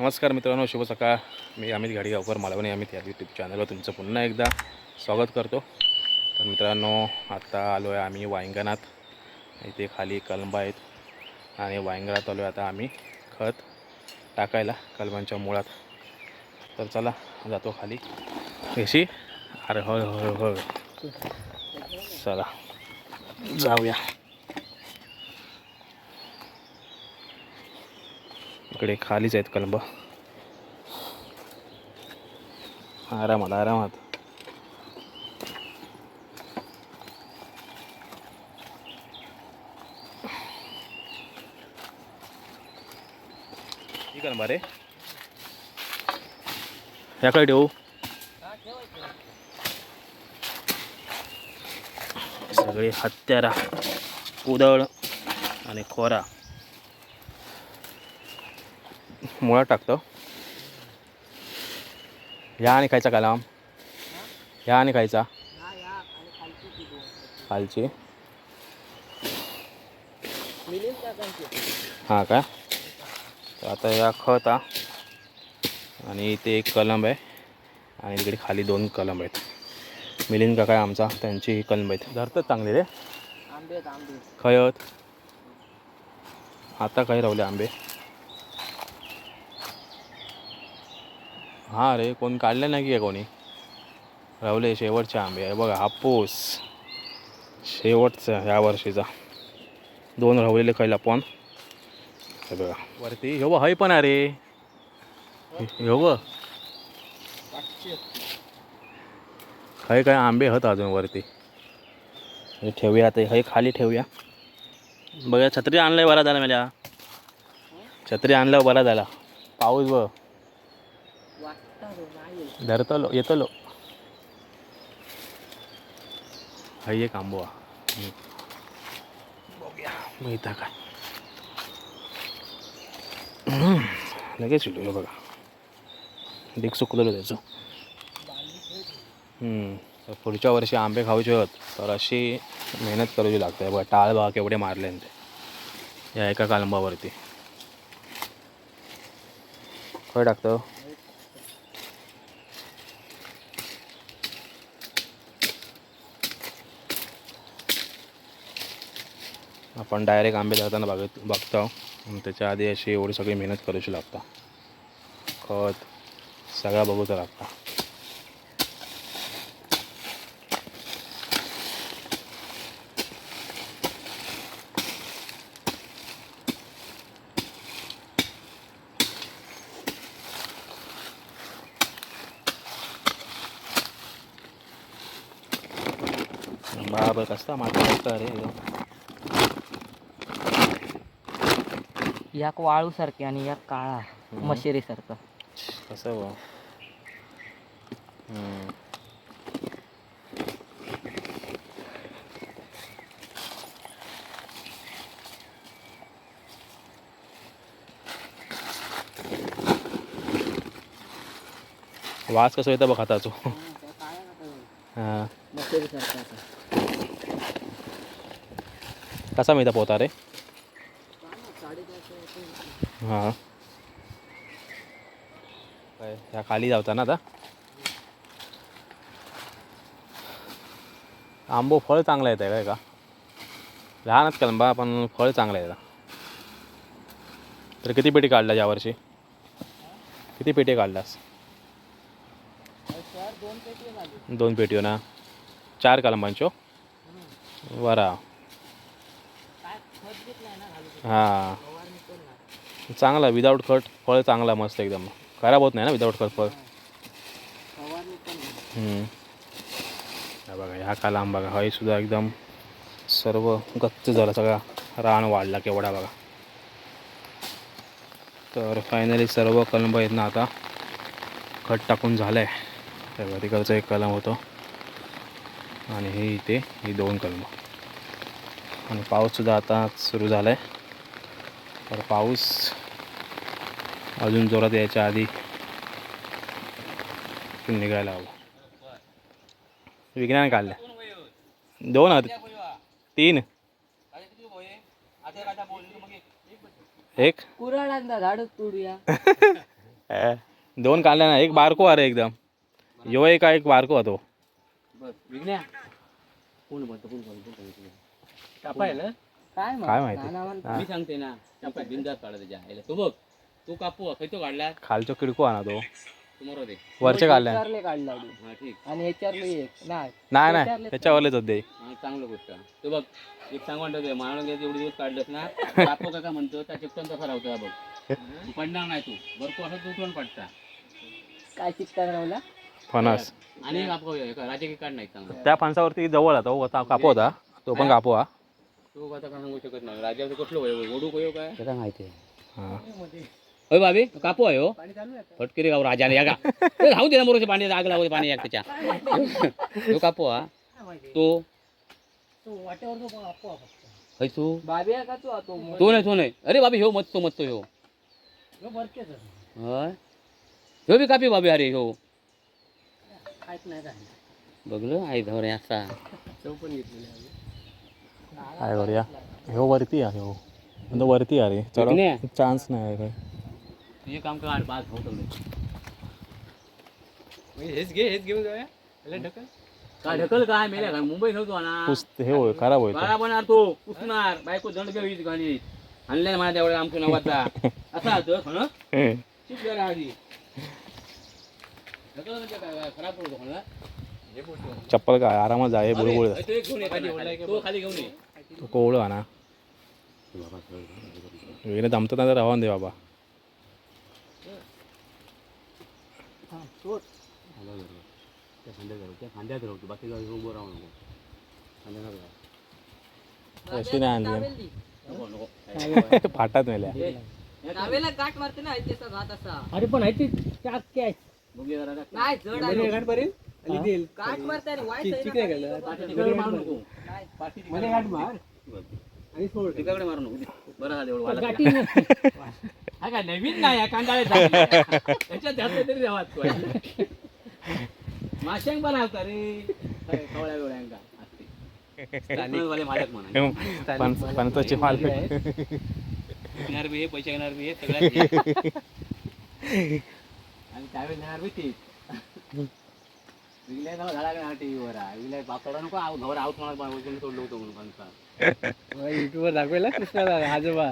नमस्कार मित्रांनो शुभ सकाळ. मी अमित गाडीगावकर मालवणी अमित या यूट्यूब चॅनलवर तुमचं पुन्हा एकदा स्वागत करतो. तर मित्रांनो आत्ता आलो आहे आम्ही वायंगणात. इथे खाली कलंबा आहेत आणि वायंगणात आलो आहे आता आम्ही खत टाकायला कलमांच्या मुळात. तर चला जातो खाली. कशी अरे होय होय होय. चला जाऊया. तिकडे खालीच आहेत कलंब. आरामात आरामात. कलंबा रे. याकडे ठेवू. सगळे हत्यारा कुदळ आणि खोरा. मुळा टाकतो. ह्या आणि खायचा कलाम. ह्या आणि खायचा. खालची. हां का? आता या खत आणि इथे एक कलम आहे. आणि तिकडे खाली दोन कलम आहेत. मिलिंद काका आहे आमचा. त्यांची ही कलम आहेत. धरतात चांगले रे. खयत आता काही रावले आंबे. हां रे कोण काढलं नाही की कोणी? रावले शेवटचे आंबे. आहे बघा हापूस. शेवटचा ह्या वर्षीचा. दोन रावलेले खायला पण. हे बघा. वरती. हे बघ, हय पण अरे रे. ह्यो हय काय आंबे हत अजून वरती? हे ठेवूया आता हे खाली ठेवूया. बघा छत्री आणलंय बरा झाला माझ्या. छत्री आणलं बरा झाला. पाऊस बघ. धरतलो येतलो हाय एक आंबो हा. बघूया मिळता काय हम्म. लगेच शिलू बघा डिक सुकलेलं त्याचं. तर पुढच्या वर्षी आंबे खाऊचे होत तर अशी मेहनत करावी लागते बघा टाळ बघा केवढे मारले ते या एका कालंबावरती काय टाकतं आपण डायरेक्ट आंबे धरताना बघत बघतो. आणि त्याच्या आधी अशी एवढी सगळी मेहनत करूची लागता. खत सगळा बघूचा लागता. बराबर कसता माझा कसता रे याक वाळू सारखे आणि याक काळा मशेरी सारखं. कसं बा. वास कसं येतं बघ हाताचो हां मशेरी सारखं कसा मिळता पोता रे? हां. काय ह्या खाली जावता ना आता. आंबो फळ चांगलं येतं काय का? लहानच कलंबा पण फळ चांगलं येतं तर किती पेटी काढला यावर्षी? किती पेटी काढलास? दोन पेटी ना? चार कलंबांचो हो? बरा हां. चांगला विदाऊट खट फळ चांगला मस्त एकदम. खराब होत नाही ना विदाऊट कट फळ? बघा ह्या कालाम बघा हाही सुद्धा एकदम सर्व गच्च झाला सगळा. रान वाढला केवढा बघा. तर फायनली सर्व कलम आहेत ना आता. खत टाकून झालं आहे तर तिकडचं एक कलम होतं. आणि हे इथे ही दोन कलम. आणि पाऊससुद्धा आता सुरू झाला आहे तर पाऊस अजून जोरात यायच्या आधी निघायला हवं. विज्ञान काढल्या दोन आहेत तीन. एक. कुराडांदा झाड तोडूया. दोन काढल्या ना एक बारको अरे एकदम. यो एक एक बारको होतो. बस विघण्या कोण म्हणतो कोण म्हणतो कोण म्हणतो? कापायला काय? काय माहिती? हा. मी सांगते ना बिंदास काढा त्याच्या आईला तो बघ तू कापू खय तो काढला खालचो किडको आणा तो. तुम्हाला दे. वरचे काढल्या ह्याच्यावरले काढला हा ठीक. आणि ह्याच्यावरले एक. नाही. नाही नाही. त्याच्यावरलेच होते. हा चांगलं गोष्ट. तो बघ एक सांग म्हणतो माणूस एवढे दिवस काढलंस ना कापू का म्हणतो त्या चिकटन तसा राहतो हा बघ. तू पडणार नाही तू. भरपूर असं तू पण पडता. काय चिकटाक राहिला फणस. आणि कापू राजे की काढ नाही चांगला. त्या फणसावरती जवळ आता हो, आता कापू होता. तो पण कापू हा. तू आता काय सांगू शकत नाही. राजाचं कुठलं वय ओढू कयो काय? त्याचा माहिती आहे. हा. होय बाबी कापू आहे हो. पाणी चालू आहे फटकेरी गाव राजाने या का? राहू दे ना मोरोचे पाणी आग दे पाणी एक त्याच्या. तो कापू हा. तो. होय तू बाबी का तू? आ तो तो नाही तो नाही. अरे बाबी ह्यो मत तो मत तो ह्यो ह्यो. होय बी कापी बाबी अरे ह्यो बघलं आई धवरे असा. चव पण घेतलेली. काय करूया ह्यो वरती आहे ह्यो. म्हणजे वरती विकणे? चढ चान्स नाही आहे काय. तुझे काम कर बाद होतं हेच घे हेच घेऊन जाऊया. ढकल. काय ढकल काय? मेल्या काय मुंबई नव्हतो ना. पुस हे होय खराब होईल बाळा बनणार तो. पुसणार. बायको दंड घेऊ गाडी आणल्या मला तेवढ्या आमच्या नावाचा असा होतं खरं शिक जरा आधी. ढकल म्हणजे काय? खराब पडतो कोणाला चप्पल काय? आरामात जाय बुळबुळ तो खाली. तो खाली घेऊन ये. तो कोवळं आणा वेगळे जमतं नाही तर राहून दे बाबा त्या खांद्यात राहू त्या खांद्यात राहू बाकी जाऊ उभं राहू नको खांद्यात राहू अशी नाही आणली फाटात मेल्या ना अरे पण आहे ते नाही जड गाठ मारते आणि वाईट आहे चिकने ना. गेलं पाठी तिकडे मारू तिकडे मार नको. बरं झालं एवढं वाला. हा काय नवीन नाही कांदाळे त्याच्यात घातलं तरी देवात तो आहे. माशांक पण आवता रे. कवळ्या बिवळ्यांका असते. वाले मालक म्हणा. पण फणसाची फाल विकणार बी हे पैसे घेणार बी हे सगळ्यात. आणि त्यावेळेस देणार बी तीच विकल्या नाव झाला का टीव्हीवर बापडा नको आव घवर आऊत सोडलं होतं म्हणून फणसा युट्यूबवर दाखवेला कृष्णाला आजोबा.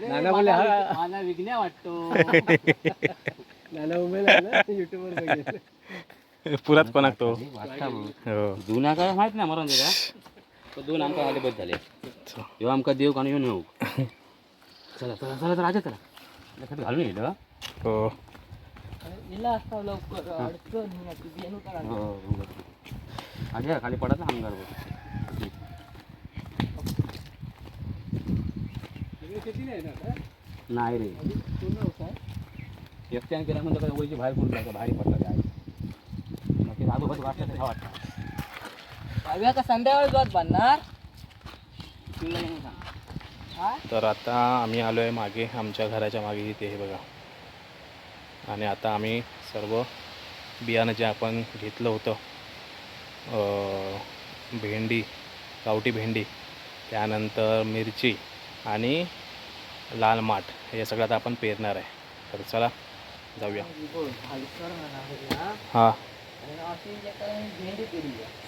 नाना बोलले, मला हा. मला विकण्या वाटतो. नाना उमेला ना युट्यूबवर बघितलं पुरात कोणाक तो हो. जुना काय माहीत नाही मरण दिला तो दोन आमका आले बस झाले. ह्यो आमका देव कान येऊन येऊ. चला चला चला चला राजा चला. घालून येईल हं? हो हिला असता लवकर अडचण बेनू करा. हो, हो. आधी खाली पडत ना अंगार बघ. नाही रे. एकट्याने केला म्हणजे काय वयची बाहेर पडून जायचं बाहेर पडला काय? मग ते आजोबाचं वाटलं ते वाटतं. का संध्याकाळी जात बांधणार तुला नाही सांग. हा? तर आता आम्ही आलो आहे मागे आमच्या घराच्या मागे इथे हे बघा. आणि आता आम्ही सर्व बियाणं जे आपण घेतलं होतं भेंडी गावठी भेंडी त्यानंतर मिरची आणि लाल माठ हे सगळं आता आपण पेरणार आहे. तर चला जाऊया. हा.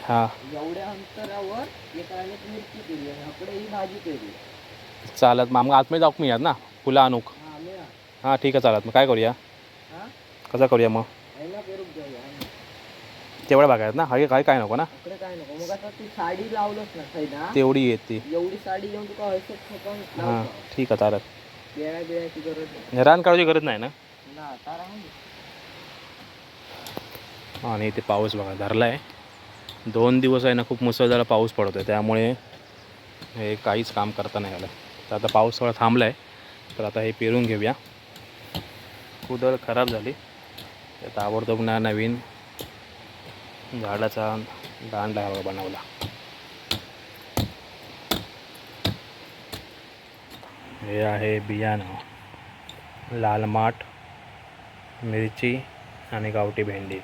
हां. एवढ्या अंतरावर मिरची भाजी चालत मग आतमध्ये जाऊ मी यात ना? फुलं आणूक हा. हां ठीक आहे चालत. मग काय करूया? कसं करूया मग? पहिला पेरूक जाऊया आम्ही. तेवढं बघायचं ना? हवे काय काय नको ना? काय नको? मग आता ती साडी लावलंच ना तेवढी येते एवढी साडी घेऊन तुका हां. ठीक आहे चालत बेळा बिळाची गरज नाही. रान काढायची गरज नाही ना? ना तारा आणि इथे पाऊस बघा धरला आहे दोन दिवस आहे ना खूप मुसळधार पाऊस पडतो आहे त्यामुळे हे काहीच काम करता नाही आलं. तर आता पाऊस थोडा थांबला आहे तर आता हे पेरून घेऊया. कुदळ खराब झाली. ताबडतोब ना नवीन झाडाचा दांडा बनवला. हे आहे बियाणं. लाल माठ मिरची आणि गावठी भेंडी.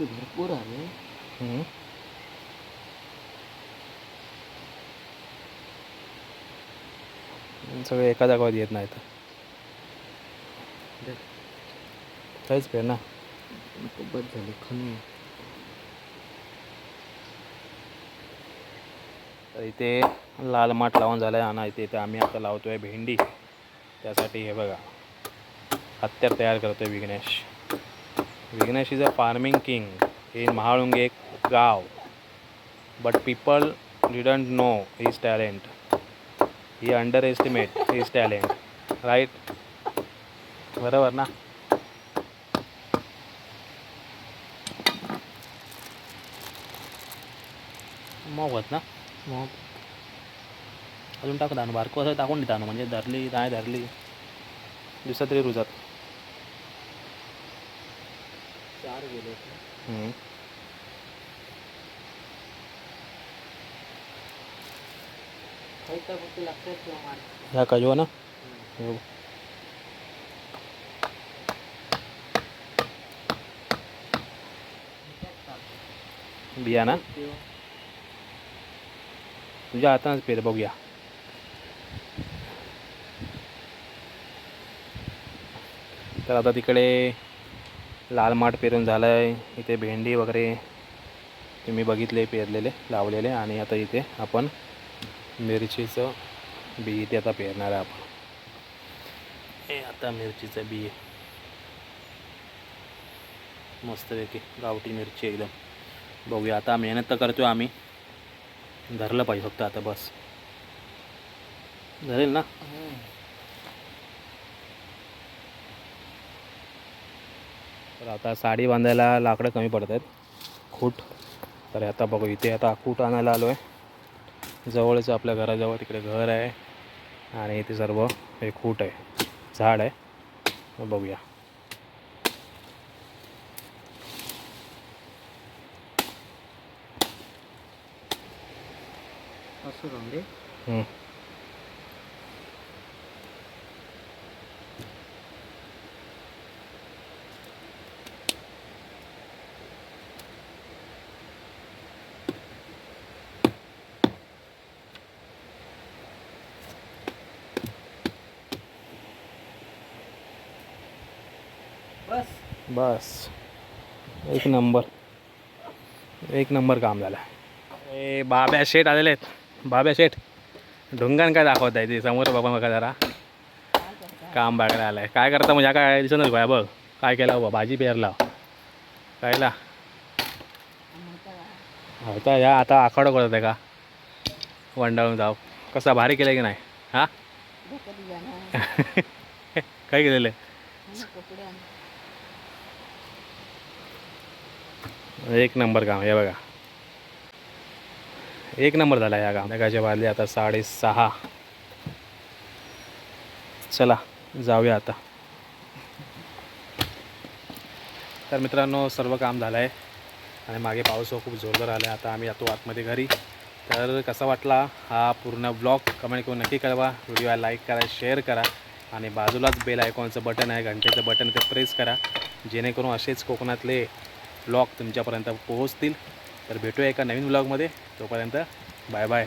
भरपूर आहे. सगळे एका जागावर येत नाहीत. काहीच पेर ना. बस झाली खमी तर इथे लाल माठ लावून झालं आहे आणि इथे इथे आम्ही आता लावतोय भेंडी. त्यासाठी हे बघा. हत्यार तयार करतोय Vighnesh. Vighnesh is a farming king in Mahalunge गाव. But people didn't know his talent he underestimate his talent right बरोबर ना? मग होत ना? मग अजून टाकू दाणू बारको असं टाकून देता म्हणजे धरली नाही धरली दिवसात तरी रुजात. चार गेले. ह्या काजू ना? हो. बिया ना? तुझ्या हातानंच पेर बघूया. तर आता तिकडे लाल माठ पेरून झालं आहे इथे भेंडी वगैरे तुम्ही बघितले पेरलेले लावलेले. आणि आता इथे आपण मिरचीचं बी इथे आता पेरणार आहे आपण. हे आता मिरचीचं बी मस्तपैकी गावठी मिरची एकदम. बघूया आता मेहनत तर करतो आम्ही. धरलं पाहिजे फक्त आता बस. धरेल ना? तर आता साडी बांधायला लाकडं कमी पडत आहेत. खूट. तर आता बघू इथे आता खूट आणायला आलो आहे जवळच आपल्या घराजवळ तिकडे घर आहे. आणि इथे सर्व हे खूट आहे झाड आहे. बघूया. असं बस. एक नंबर. एक नंबर काम झालं. ए बाब्या शेठ आलेले आहेत. बाब्या शेठ ढुंगान काय दाखवत आहे ते? समोर बाबा बघा जरा. काम बघायला आलं आहे काय करता म्हणजे? काय दिसत नाही बघ. काय केलं बाबा भाजी पेरला. कायला आता या आता आखाडं करत आहे का? वंडाळून जाऊ. कसा भारी केलं की नाही? हां? काय केलेलं आहे कपडे आण. एक नंबर काम हे बघा. एक नंबर झाला या काम नगाच्या वाजले आता साडेसहा. चला जाऊया आता. तर मित्रांनो सर्व काम झालं आहे आणि मागे पाऊस हो खूप जोरदार आला आहे आता आम्ही जातो आतमध्ये घरी. तर कसा वाटला हा पूर्ण ब्लॉग कमेंट करून नक्की कळवा. व्हिडिओला लाईक करा शेअर करा. आणि बाजूलाच बेल आयकॉनचं बटन आहे घंटेचं बटन ते प्रेस करा. जेणेकरून असेच कोकणातले ब्लॉग तुमच्यापर्यंत पोहोचतील. तर भेटूया एका नवीन ब्लॉगमध्ये. तोपर्यंत बाय बाय.